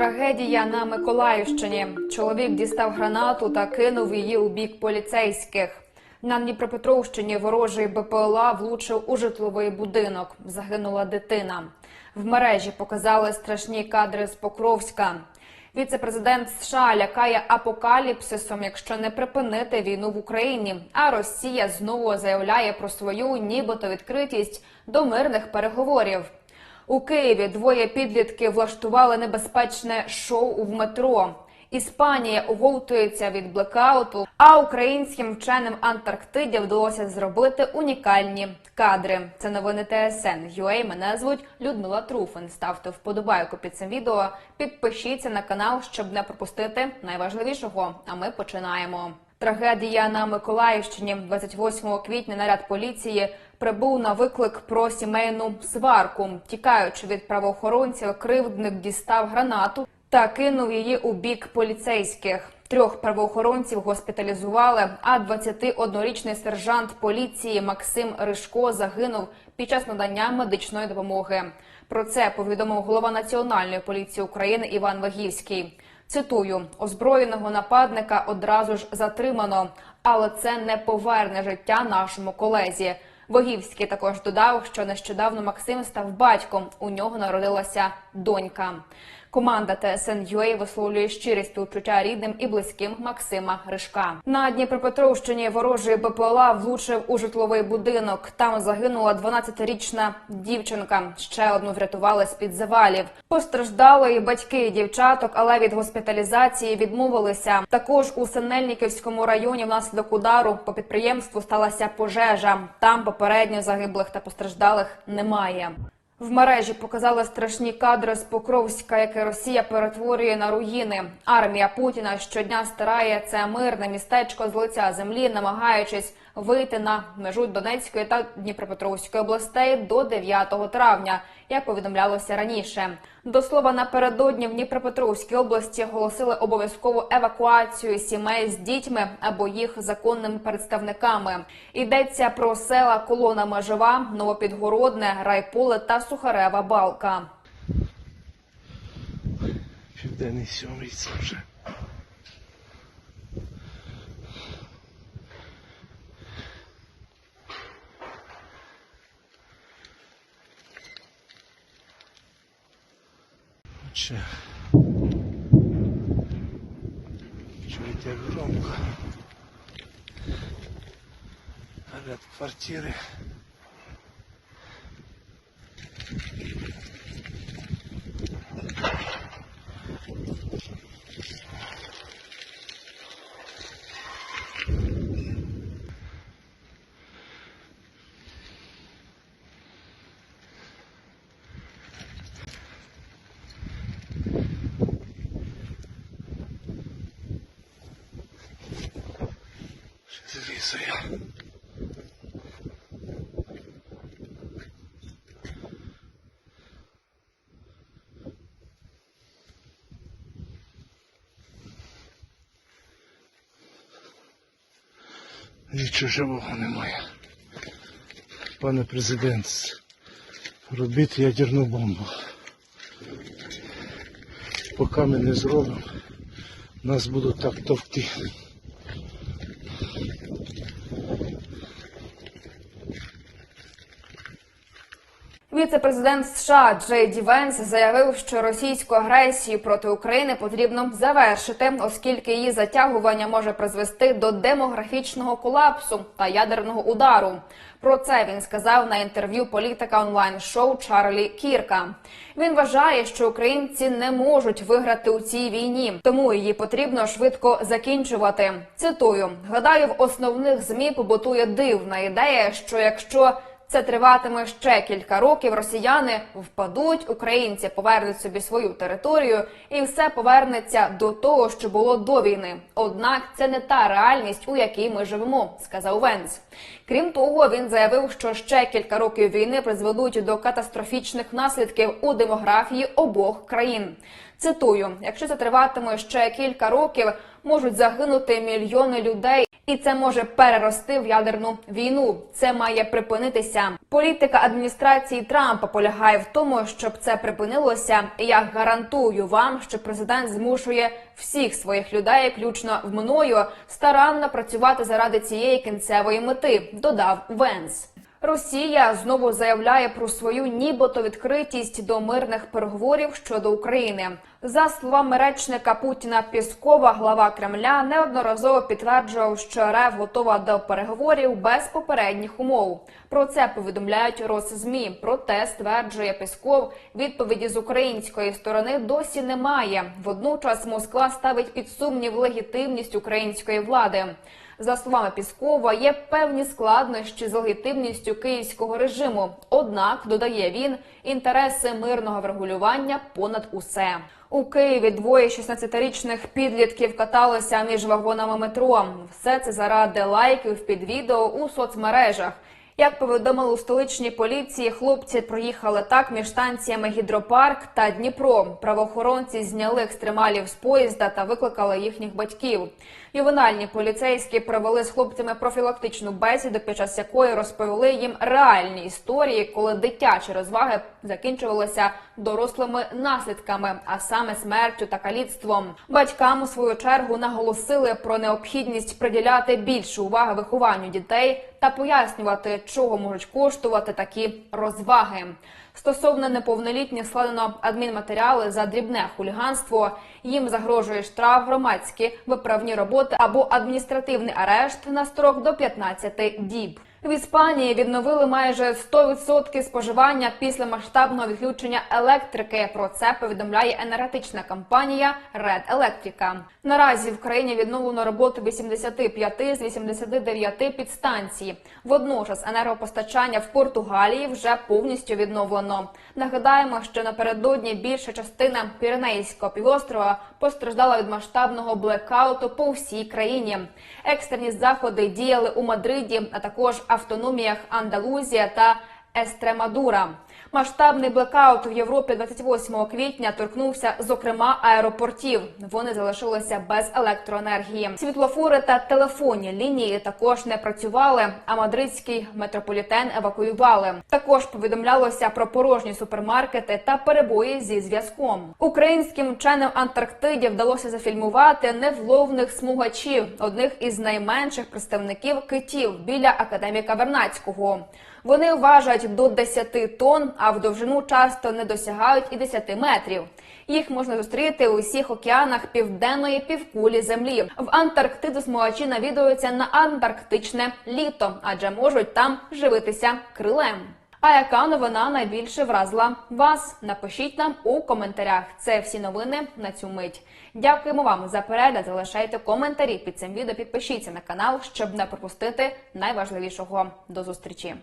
Трагедія на Миколаївщині. Чоловік дістав гранату та кинув її у бік поліцейських. На Дніпропетровщині ворожий БПЛА влучив у житловий будинок. Загинула дитина. В мережі показали страшні кадри з Покровська. Віце-президент США лякає апокаліпсисом, якщо не припинити війну в Україні. А Росія знову заявляє про свою нібито відкритість до мирних переговорів. У Києві двоє підлітків влаштували небезпечне шоу в метро. Іспанія оговтується від блекауту, а українським вченим Антарктиді вдалося зробити унікальні кадри. Це новини ТСН. UA. Мене звуть Людмила Труфин. Ставте вподобайку під цим відео. Підпишіться на канал, щоб не пропустити найважливішого. А ми починаємо. Трагедія на Миколаївщині 28 квітня наряд поліції прибув на виклик про сімейну сварку. Тікаючи від правоохоронців, кривдник дістав гранату та кинув її у бік поліцейських. Трьох правоохоронців госпіталізували, а 21-річний сержант поліції Максим Ришко загинув під час надання медичної допомоги. Про це повідомив голова Національної поліції України Іван Вагівський. Цитую, озброєного нападника одразу ж затримано, але це не поверне життя нашому колезі. Вогівський також додав, що нещодавно Максим став батьком. У нього народилася донька. Команда ТСН.UA висловлює щирі співчуття рідним і близьким Максима Гришка. На Дніпропетровщині ворожий БПЛА влучив у житловий будинок. Там загинула 12-річна дівчинка. Ще одну врятували з під завалів. Постраждали і батьки дівчаток, але від госпіталізації відмовилися. Також у Синельниківському районі внаслідок удару по підприємству сталася пожежа. Там попередньо загиблих та постраждалих немає. В мережі показали страшні кадри з Покровська, яке Росія перетворює на руїни. Армія Путіна щодня стирає це мирне містечко з лиця землі, намагаючись вийти на межу Донецької та Дніпропетровської областей до 9 травня, як повідомлялося раніше. До слова, напередодні в Дніпропетровській області оголосили обов'язкову евакуацію сімей з дітьми або їх законними представниками. Йдеться про села Колона Межова, Новопідгородне, Райполе та Сухарева Балка. Південний сьомий це вже. Отже. Чуєте як громко. Горять квартири. Ще. Нічого живого немає. Пане президент, робіть ядерну бомбу. Поки ми не зробимо, нас будуть так товкти. Віце-президент США Джей Ді Венс заявив, що російську агресію проти України потрібно завершити, оскільки її затягування може призвести до демографічного колапсу та ядерного удару. Про це він сказав на інтерв'ю політика онлайн-шоу Чарлі Кірка. Він вважає, що українці не можуть виграти у цій війні, тому її потрібно швидко закінчувати. Цитую: гадаю, в основних змі побутує дивна ідея, що якщо це триватиме ще кілька років. Росіяни впадуть, українці повернуть собі свою територію, і все повернеться до того, що було до війни. Однак це не та реальність, у якій ми живемо, сказав Венс. Крім того, він заявив, що ще кілька років війни призведуть до катастрофічних наслідків у демографії обох країн. Цитую: якщо це триватиме ще кілька років, можуть загинути мільйони людей. І це може перерости в ядерну війну. Це має припинитися. Політика адміністрації Трампа полягає в тому, щоб це припинилося. І я гарантую вам, що президент змушує всіх своїх людей, включно в мною, старанно працювати заради цієї кінцевої мети. Додав Венс. Росія знову заявляє про свою нібито відкритість до мирних переговорів щодо України. За словами речника Путіна Піскова, глава Кремля неодноразово підтверджував, що РФ готова до переговорів без попередніх умов. Про це повідомляють Росзмі. Проте стверджує Пісков, відповіді з української сторони досі немає. Водночас Москва ставить під сумнів легітимність української влади. За словами Піскова, є певні складнощі з легітимністю київського режиму. Однак додає він інтереси мирного врегулювання понад усе. У Києві двоє 16-річних підлітків каталися між вагонами метро. Все це заради лайків під відео у соцмережах. Як повідомили у столичній поліції, хлопці проїхали так між станціями Гідропарк та Дніпро. Правоохоронці зняли екстремалів з поїзда та викликали їхніх батьків. Ювенальні поліцейські провели з хлопцями профілактичну бесіду, під час якої розповіли їм реальні історії, коли дитячі розваги закінчувалися дорослими наслідками, а саме смертю та каліцтвом. Батькам у свою чергу наголосили про необхідність приділяти більше уваги вихованню дітей та пояснювати, чого можуть коштувати такі розваги. Стосовно неповнолітніх складено адмінматеріали за дрібне хуліганство. Їм загрожує штраф, громадські виправні роботи або адміністративний арешт на строк до 15 діб. В Іспанії відновили майже 100% споживання після масштабного відключення електрики. Про це повідомляє енергетична компанія Red Electrica. Наразі в країні відновлено роботу 85 з 89 підстанцій. Водночас енергопостачання в Португалії вже повністю відновлено. Нагадаємо, що напередодні більша частина Піренейського півострова постраждала від масштабного блекауту по всій країні. Екстрені заходи діяли у Мадриді, а також автономіях Андалузія та Естремадура. Масштабний блекаут в Європі 28 квітня торкнувся, зокрема, аеропортів. Вони залишилися без електроенергії. Світлофори та телефонні лінії також не працювали. А мадридський метрополітен евакуювали. Також повідомлялося про порожні супермаркети та перебої зі зв'язком. Українським вченим Антарктиді вдалося зафільмувати невловних смугачів, одних із найменших представників китів біля академіка Вернацького. Вони важать до 10 тонн, а в довжину часто не досягають і 10 метрів. Їх можна зустріти у всіх океанах південної півкулі землі. В Антарктиду смугачі навідуються на антарктичне літо, адже можуть там живитися крилем. А яка новина найбільше вразила вас? Напишіть нам у коментарях. Це всі новини на цю мить. Дякуємо вам за перегляд. Залишайте коментарі під цим відео. Підпишіться на канал, щоб не пропустити найважливішого. До зустрічі.